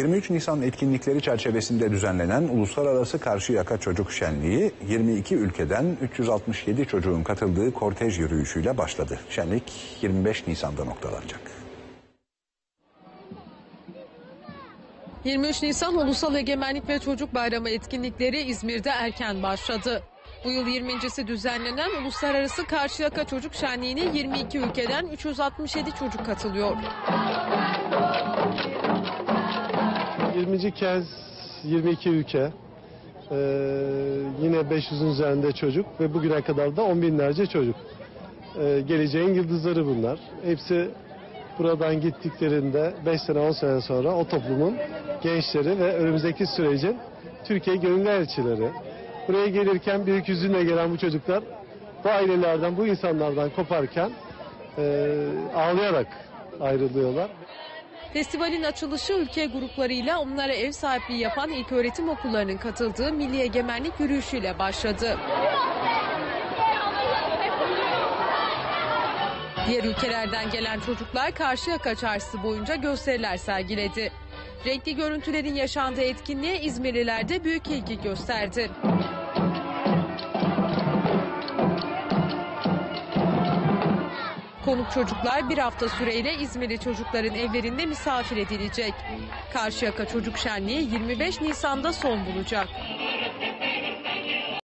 23 Nisan etkinlikleri çerçevesinde düzenlenen Uluslararası Karşıyaka Çocuk Şenliği 22 ülkeden 367 çocuğun katıldığı kortej yürüyüşüyle başladı. Şenlik 25 Nisan'da noktalanacak. 23 Nisan Ulusal Egemenlik ve Çocuk Bayramı etkinlikleri İzmir'de erken başladı. Bu yıl 20.si düzenlenen Uluslararası Karşıyaka Çocuk Şenliği'ne 22 ülkeden 367 çocuk katılıyor. 20. kez 22 ülke, ee, yine 500'ün üzerinde çocuk ve bugüne kadar da on binlerce çocuk. Ee, geleceğin yıldızları bunlar. Hepsi buradan gittiklerinde 5 sene 10 sene sonra o toplumun gençleri ve önümüzdeki sürecin Türkiye gönüllü elçileri. Buraya gelirken büyük hüzünle gelen bu çocuklar bu ailelerden, bu insanlardan koparken ee, ağlayarak ayrılıyorlar. Festivalin açılışı ülke gruplarıyla onlara ev sahipliği yapan ilköğretim okullarının katıldığı Milli Egemenlik yürüyüşüyle başladı. Diğer ülkelerden gelen çocuklar Karşıyaka Çarşısı boyunca gösteriler sergiledi. Renkli görüntülerin yaşandığı etkinliğe İzmirliler de büyük ilgi gösterdi. Konuk çocuklar bir hafta süreyle İzmirli çocukların evlerinde misafir edilecek. Karşıyaka Çocuk Şenliği 25 Nisan'da son bulacak.